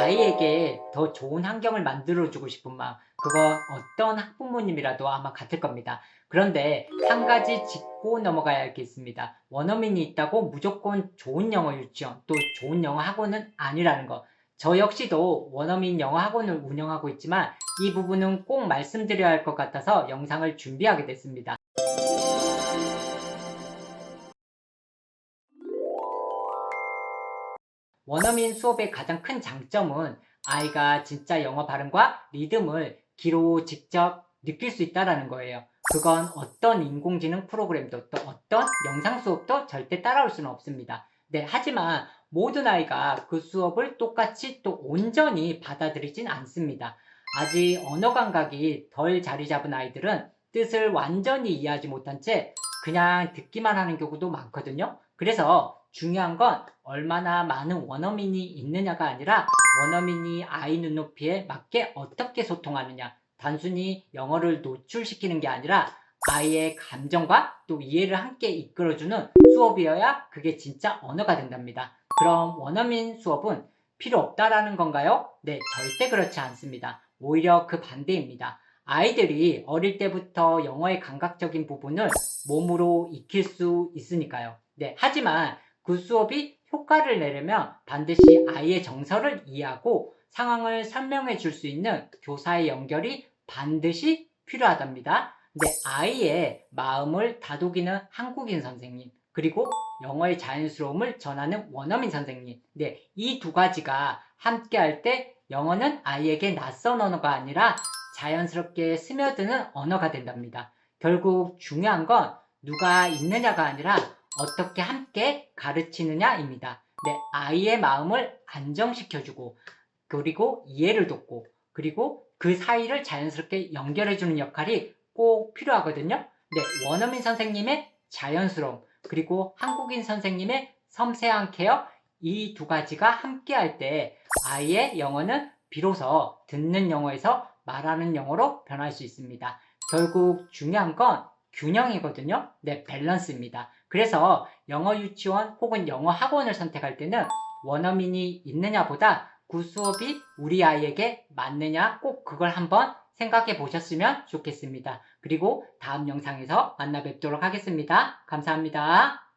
아이에게 더 좋은 환경을 만들어주고 싶은 마음, 그거 어떤 학부모님이라도 아마 같을 겁니다. 그런데 한 가지 짚고 넘어가야 할 게 있습니다. 원어민이 있다고 무조건 좋은 영어 유치원, 또 좋은 영어 학원은 아니라는 거. 저 역시도 원어민 영어 학원을 운영하고 있지만 이 부분은 꼭 말씀드려야 할 것 같아서 영상을 준비하게 됐습니다. 원어민 수업의 가장 큰 장점은 아이가 진짜 영어 발음과 리듬을 귀로 직접 느낄 수 있다는 거예요. 그건 어떤 인공지능 프로그램도 또 어떤 영상 수업도 절대 따라올 수는 없습니다. 네, 하지만 모든 아이가 그 수업을 똑같이 또 온전히 받아들이진 않습니다. 아직 언어 감각이 덜 자리 잡은 아이들은 뜻을 완전히 이해하지 못한 채 그냥 듣기만 하는 경우도 많거든요. 그래서 중요한 건 얼마나 많은 원어민이 있느냐가 아니라 원어민이 아이 눈높이에 맞게 어떻게 소통하느냐. 단순히 영어를 노출시키는 게 아니라 아이의 감정과 또 이해를 함께 이끌어주는 수업이어야 그게 진짜 언어가 된답니다. 그럼 원어민 수업은 필요 없다라는 건가요? 네, 절대 그렇지 않습니다. 오히려 그 반대입니다. 아이들이 어릴 때부터 영어의 감각적인 부분을 몸으로 익힐 수 있으니까요. 네, 하지만 그 수업이 효과를 내려면 반드시 아이의 정서를 이해하고 상황을 설명해 줄 수 있는 교사의 연결이 반드시 필요하답니다. 근데 아이의 마음을 다독이는 한국인 선생님, 그리고 영어의 자연스러움을 전하는 원어민 선생님. 네, 이 두 가지가 함께 할 때 영어는 아이에게 낯선 언어가 아니라 자연스럽게 스며드는 언어가 된답니다. 결국 중요한 건 누가 있느냐가 아니라 어떻게 함께 가르치느냐입니다. 네, 아이의 마음을 안정시켜주고, 그리고 이해를 돕고, 그리고 그 사이를 자연스럽게 연결해주는 역할이 꼭 필요하거든요. 네, 원어민 선생님의 자연스러움, 그리고 한국인 선생님의 섬세한 케어, 이 두 가지가 함께 할 때 아이의 영어는 비로소 듣는 영어에서 말하는 영어로 변할 수 있습니다. 결국 중요한 건 균형이거든요. 네, 밸런스입니다. 그래서 영어 유치원 혹은 영어 학원을 선택할 때는 원어민이 있느냐 보다 그 수업이 우리 아이에게 맞느냐 꼭 그걸 한번 생각해 보셨으면 좋겠습니다. 그리고 다음 영상에서 만나 뵙도록 하겠습니다. 감사합니다.